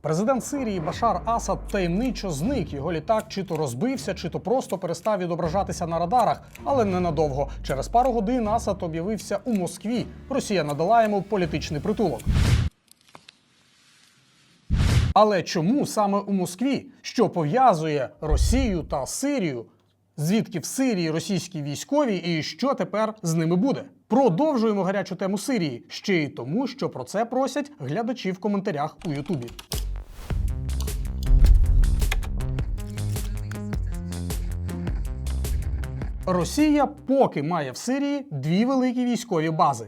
Президент Сирії Башар Асад таємничо зник. Його літак чи то розбився, чи то просто перестав відображатися на радарах, але ненадовго. Через пару годин Асад об'явився у Москві. Росія надала йому політичний притулок. Але чому саме у Москві, що пов'язує Росію та Сирію? Звідки в Сирії російські військові і що тепер з ними буде? Продовжуємо гарячу тему Сирії ще й тому, що про це просять глядачі в коментарях у Ютубі. Росія поки має в Сирії дві великі військові бази.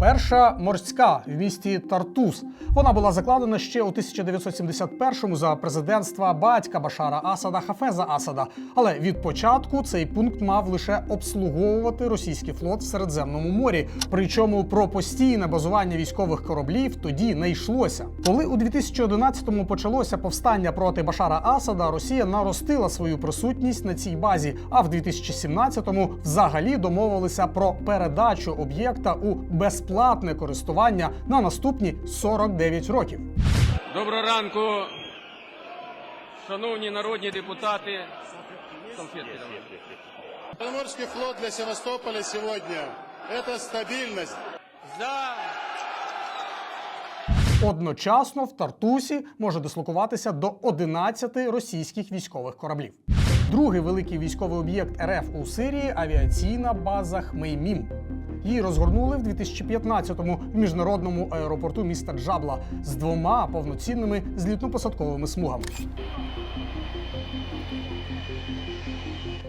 Перша морська в місті Тартус. Вона була закладена ще у 1971-му за президентства батька Башара Асада Хафеза Асада. Але від початку цей пункт мав лише обслуговувати російський флот в Середземному морі. Причому про постійне базування військових кораблів тоді не йшлося. Коли у 2011-му почалося повстання проти Башара Асада, Росія наростила свою присутність на цій базі. А в 2017-му взагалі домовилися про передачу об'єкта у безплатне користування на наступні 49 років. Доброго ранку, шановні народні депутати. Салфетки флот для Севастополя сегодня – это стабильность. За Одночасно в Тартусі може дислокуватися до 11 російських військових кораблів. Другий великий військовий об'єкт РФ у Сирії авіаційна база Хмеймім. Її розгорнули в 2015-му в міжнародному аеропорту міста Джабла з двома повноцінними злітно-посадковими смугами.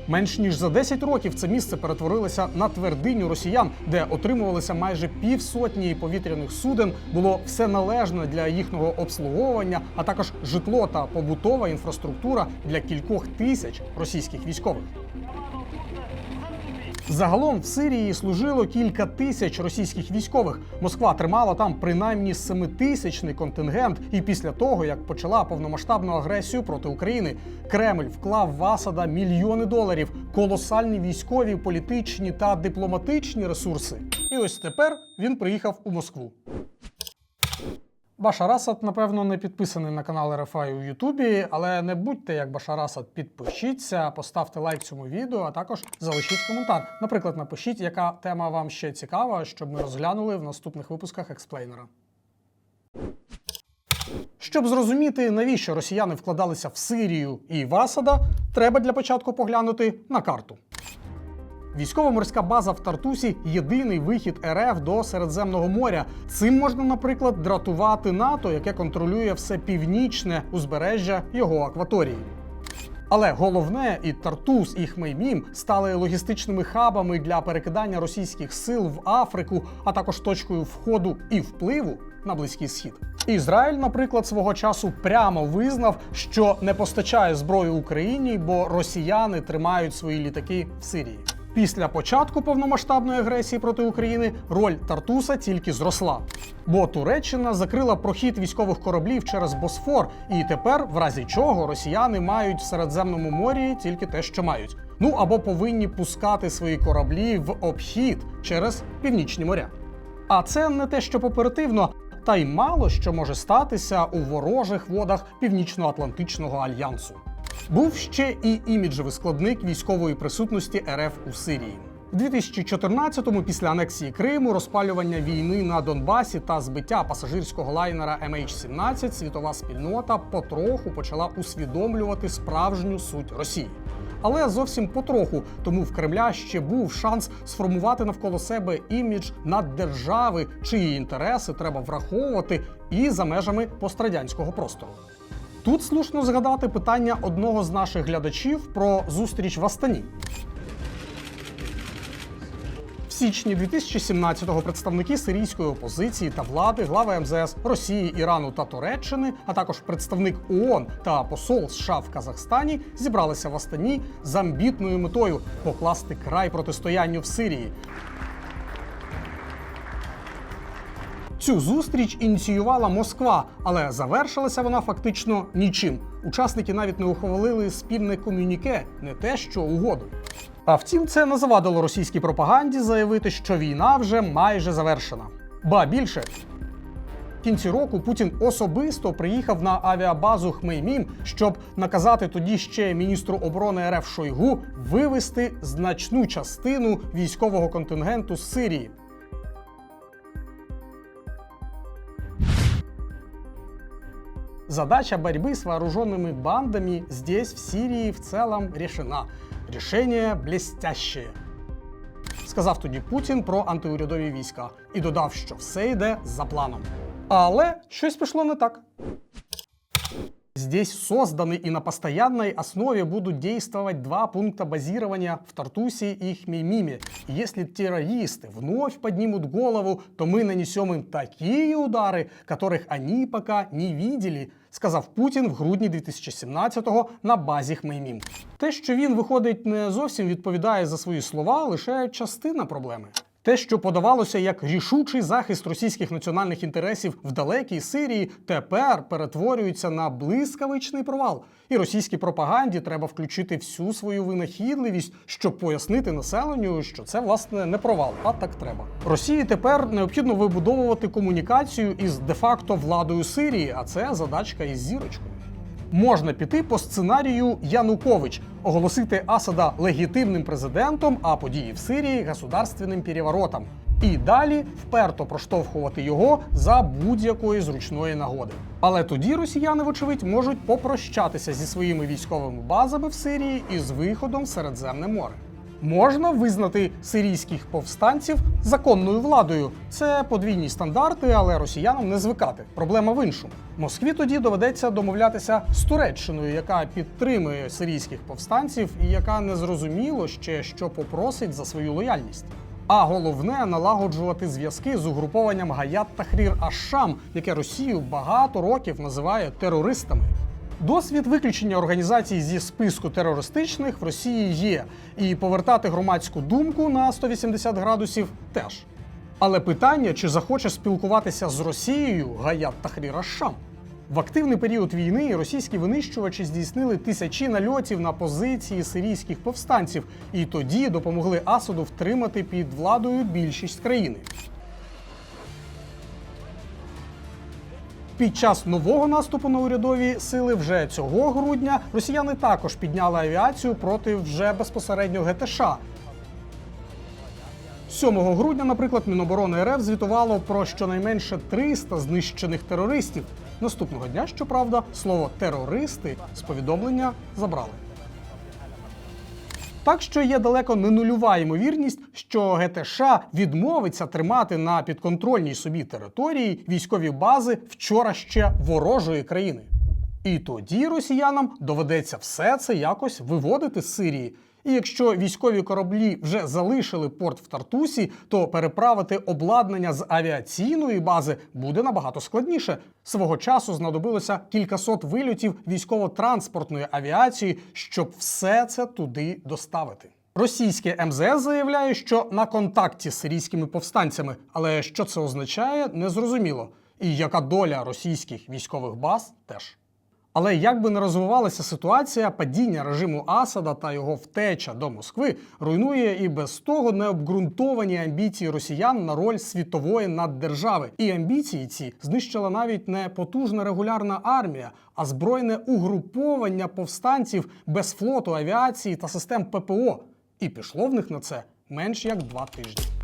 Менш ніж за 10 років це місце перетворилося на твердиню росіян, де отримувалися майже півсотні повітряних суден. Було все належне для їхнього обслуговування, а також житло та побутова інфраструктура для кількох тисяч російських військових. Загалом в Сирії служило кілька тисяч російських військових. Москва тримала там принаймні семитисячний контингент. І після того, як почала повномасштабну агресію проти України, Кремль вклав в Асада мільйони доларів, колосальні військові, політичні та дипломатичні ресурси. І ось тепер він приїхав у Москву. Башар Асад, напевно, не підписаний на канал РФА у Ютубі, але не будьте як Башар Асад, підпишіться, поставте лайк цьому відео, а також залишіть коментар. Наприклад, напишіть, яка тема вам ще цікава, щоб ми розглянули в наступних випусках експлейнера. Щоб зрозуміти, навіщо росіяни вкладалися в Сирію і в Асада, треба для початку поглянути на карту. Військово-морська база в Тартусі єдиний вихід РФ до Середземного моря. Цим можна, наприклад, дратувати НАТО, яке контролює все північне узбережжя його акваторії. Але головне, і Тартус, і Хмеймім стали логістичними хабами для перекидання російських сил в Африку, а також точкою входу і впливу на Близький Схід. Ізраїль, наприклад, свого часу прямо визнав, що не постачає зброю Україні, бо росіяни тримають свої літаки в Сирії. Після початку повномасштабної агресії проти України роль Тартуса тільки зросла, бо Туреччина закрила прохід військових кораблів через Босфор, і тепер, в разі чого, росіяни мають в Середземному морі тільки те, що мають. Ну або повинні пускати свої кораблі в обхід через північні моря. А це не те, що оперативно, та й мало що може статися у ворожих водах Північно-Атлантичного альянсу. Був ще і іміджевий складник військової присутності РФ у Сирії. У 2014-му, після анексії Криму, розпалювання війни на Донбасі та збиття пасажирського лайнера MH17, світова спільнота потроху почала усвідомлювати справжню суть Росії. Але зовсім потроху, тому в Кремля ще був шанс сформувати навколо себе імідж наддержави, чиї інтереси треба враховувати і за межами пострадянського простору. Тут слушно згадати питання одного з наших глядачів про зустріч в Астані. В січні 2017-го представники сирійської опозиції та влади, глава МЗС Росії, Ірану та Туреччини, а також представник ООН та посол США в Казахстані зібралися в Астані з амбітною метою покласти край протистоянню в Сирії. Цю зустріч ініціювала Москва, але завершилася вона фактично нічим. Учасники навіть не ухвалили спільне комюніке, не те, що угоду. А втім, це не завадило російській пропаганді заявити, що війна вже майже завершена. Ба більше, В кінці року Путін особисто приїхав на авіабазу Хмеймім, щоб наказати тоді ще міністру оборони РФ Шойгу вивести значну частину військового контингенту з Сирії. Задача борьбы с вооруженными бандами здесь, в Сирии, в целом решена. Решение блестяще. Сказав тоді Путін про антиурядові війська і додав, що все йде за планом. Але щось пішло не так. Здесь созданы и на постоянной основе будут действовать два пункта базирования в Тартусе и Хмеймиме. И если террористы вновь поднимут голову, то мы нанесем им такие удары, которых они пока не видели, сказав Путін в грудні 2017-го на базі Хмеймім. Те, що він виходить не зовсім відповідає за свої слова, лише частина проблеми. Те, що подавалося як рішучий захист російських національних інтересів в далекій Сирії, тепер перетворюється на блискавичний провал. І російській пропаганді треба включити всю свою винахідливість, щоб пояснити населенню, що це власне не провал, а так треба. Росії тепер необхідно вибудовувати комунікацію із де-факто владою Сирії, а це задачка із зірочкою. Можна піти по сценарію Янукович, оголосити Асада легітимним президентом, а події в Сирії государственним переворотом. І далі вперто проштовхувати його за будь-якої зручної нагоди. Але тоді росіяни, вочевидь, можуть попрощатися зі своїми військовими базами в Сирії і з виходом в Середземне море. Можна визнати сирійських повстанців законною владою. Це подвійні стандарти, але росіянам не звикати. Проблема в іншому. Москві тоді доведеться домовлятися з Туреччиною, яка підтримує сирійських повстанців і яка не зрозуміло ще що попросить за свою лояльність. А головне налагоджувати зв'язки з угрупованням Гаят Тахрір Ашам, яке Росію багато років називає терористами. Досвід виключення організацій зі списку терористичних в Росії є, і повертати громадську думку на 180 градусів теж. Але питання, чи захоче спілкуватися з Росією Гаят Тахрір Аш-Шам? В активний період війни російські винищувачі здійснили тисячі нальотів на позиції сирійських повстанців, і тоді допомогли Асаду втримати під владою більшість країни. Під час нового наступу на урядові сили вже цього грудня росіяни також підняли авіацію проти вже безпосередньо ГТШ. 7 грудня, наприклад, Міноборони РФ звітувало про щонайменше 300 знищених терористів. Наступного дня, щоправда, слово терористи з повідомлення забрали. Так що є далеко не нульова ймовірність, що ГТШ відмовиться тримати на підконтрольній собі території військові бази вчора ще ворожої країни. І тоді росіянам доведеться все це якось виводити з Сирії. І якщо військові кораблі вже залишили порт в Тартусі, то переправити обладнання з авіаційної бази буде набагато складніше. Свого часу знадобилося кількасот вильотів військово-транспортної авіації, щоб все це туди доставити. Російське МЗС заявляє, що на контакті з сирійськими повстанцями, але що це означає, незрозуміло. І яка доля російських військових баз теж. Але як би не розвивалася ситуація, падіння режиму Асада та його втеча до Москви руйнує і без того необґрунтовані амбіції росіян на роль світової наддержави. І амбіції ці знищила навіть не потужна регулярна армія, а збройне угруповання повстанців без флоту, авіації та систем ППО. І пішло в них на це менш як два тижні.